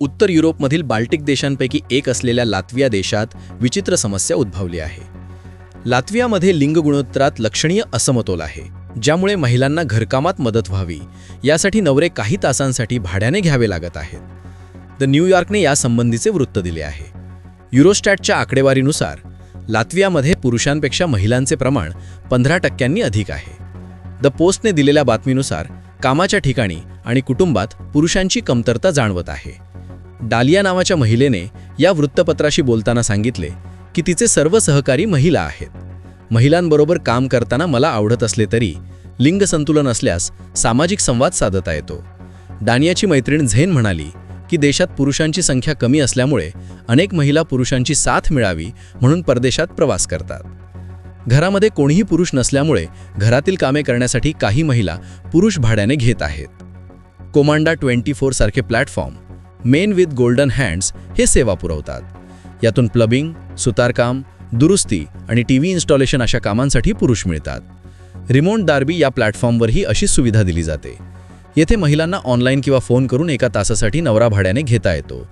उत्तर युरोपमधील बाल्टिक देशांपैकी एक असलेल्या लात्विया देशात विचित्र समस्या उद्भवली आहे. लात्वियामध्ये लिंग गुणोत्तरात लक्षणीय असमतोल आहे ज्यामुळे महिलांना घरकामात मदत व्हावी यासाठी नवरे काही तासांसाठी भाड्याने घ्यावे लागत आहेत. द न्यूयॉर्कने यासंबंधीचे वृत्त दिले आहे. युरोस्टॅटच्या आकडेवारीनुसार लात्वियामध्ये पुरुषांपेक्षा महिलांचे प्रमाण पंधरा टक्क्यांनी अधिक आहे. द पोस्टने दिलेल्या बातमीनुसार कामाच्या ठिकाणी आणि कुटुंबात पुरुषांची कमतरता जाणवत आहे. डालिया नावाच्या महिलेने या वृत्तपत्राशी बोलताना सांगितले की तिचे सर्व सहकारी महिला आहेत. महिलांबरोबर काम करताना मला आवडत असले तरी लिंग संतुलन असल्यास सामाजिक संवाद साधता येतो. डानियाची मैत्रीण झेन म्हणाली की देशात पुरुषांची संख्या कमी असल्यामुळे अनेक महिला पुरुषांची साथ मिळावी म्हणून परदेशात प्रवास करतात. घरामध्ये कोणीही पुरुष नसल्यामुळे घरातील कामे करण्यासाठी काही महिला पुरुष भाड्याने घेत आहेत. कोमांडा twenty फोरसारखे platform men with golden hands हे सेवा पुरवतात. यातून प्लबिंग सुतारकाम दुरुस्ती आणि टी व्ही इन्स्टॉलेशन अशा कामांसाठी पुरुष मिळतात. रिमोट दार्बी या प्लॅटफॉर्मवरही अशी सुविधा दिली जाते. येथे महिलांना ऑनलाईन किंवा फोन करून एका तासासाठी नवरा भाड्याने घेता येतो.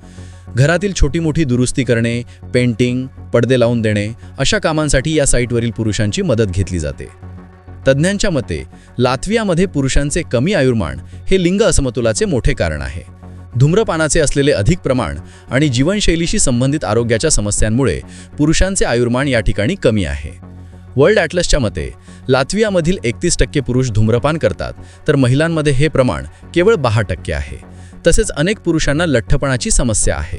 घरातील छोटी मोठी दुरुस्ती करणे पेंटिंग पडदे लावून देणे अशा कामांसाठी या साईटवरील पुरुषांची मदत घेतली जाते. तज्ज्ञांच्या मते लात्वियामध्ये पुरुषांचे कमी आयुर्मान हे लिंग असमतोलाचे मोठे कारण आहे. धूम्रपानाचे असलेले अधिक प्रमाण आणि जीवनशैलीशी संबंधित आरोग्याच्या समस्यांमुळे पुरुषांचे आयुर्मान या ठिकाणी कमी आहे. वर्ल्ड ॲटलसच्या मते लात्वियामधील एकतीस टक्के पुरुष धूम्रपान करतात तर महिलांमध्ये हे प्रमाण केवळ दहा टक्के आहे. तसेच अनेक पुरुषांना लठ्ठपणाची समस्या आहे.